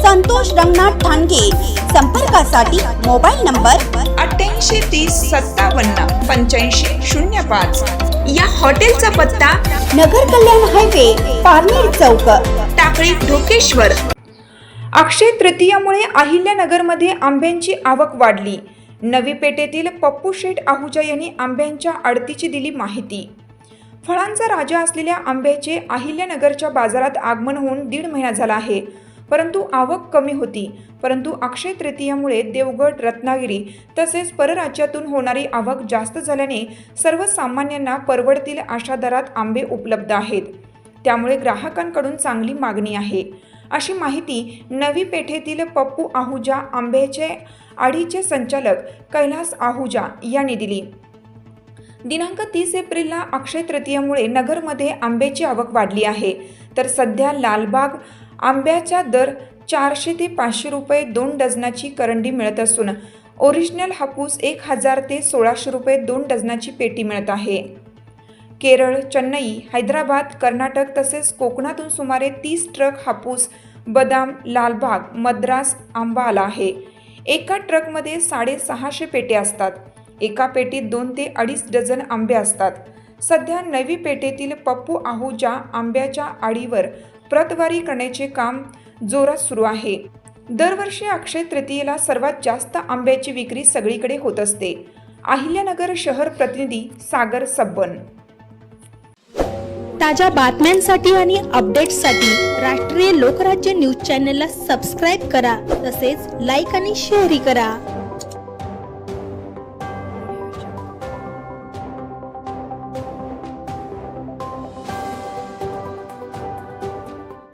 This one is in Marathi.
संतोष रंगनाथ ठाणगे. संपर्कासाठी मोबाईल नंबर अठ्ठ्याऐंशी तीस सत्तावन्न पंच्याऐंशी शून्य पाच. या हॉटेलचा पत्ता नगर कल्याण हायवे पारनेर चौक. टाकळी ढोकेश्वर. अक्षय तृतीयामुळे अहिल्यानगरमध्ये आंब्यांची आवक वाढली. नवी पेठेतील पप्पू शेठ आहुजा यांनी आंब्यांच्या आडतीची दिली माहिती. फळांचा राजा असलेल्या आंब्याचे अहिल्यानगरच्या बाजारात आगमन होऊन दीड महिना झाला आहे. परंतु आवक कमी होती. परंतु अक्षय तृतीयामुळे देवगड रत्नागिरी तसेच परराज्यातून होणारी आवक जास्त झाल्याने सर्वसामान्यांना परवडतील अशा दरात आंबे उपलब्ध आहेत. त्यामुळे ग्राहकांकडून चांगली मागणी आहे. अशी माहिती नवी पेठेतील पप्पू आहुजा आंब्याचे आडीचे संचालक कैलास आहुजा यांनी दिली. दिनांक तीस एप्रिलला अक्षय तृतीयामुळे नगरमध्ये आंब्याची आवक वाढली आहे. तर सध्या लालबाग आंब्याचा दर चारशे ते पाचशे रुपये दोन डझनाची करंडी मिळत असून ओरिजिनल हापूस एक हजार ते सोळाशे रुपये दोन डझनाची पेटी मिळत आहे. केरळ चेन्नई हैदराबाद कर्नाटक तसेच कोकणातून सुमारे तीस ट्रक हापूस बदाम लालबाग मद्रास आंबा आला आहे. एका ट्रकमध्ये साडेसहाशे पेटे असतात. एका पेटीत दोन ते अडीच डझन आंबे असतात. सध्या नवी पेटेतील पप्पू आहुजा आंब्याच्या आडीवर प्रतवारी करण्याचे काम जोरात सुरू आहे. दरवर्षी अक्षय तृतीयेला सर्वात जास्त आंब्याची विक्री सगळीकडे होत असते. अहिल्यानगर शहर प्रतिनिधी सागर सब्बन. ताज्या बातम्यांसाठी आणि अपडेट्ससाठी राष्ट्रीय लोकराज्य न्यूज चॅनलला सबस्क्राईब करा. तसेच लाईक आणि शेअरही करा.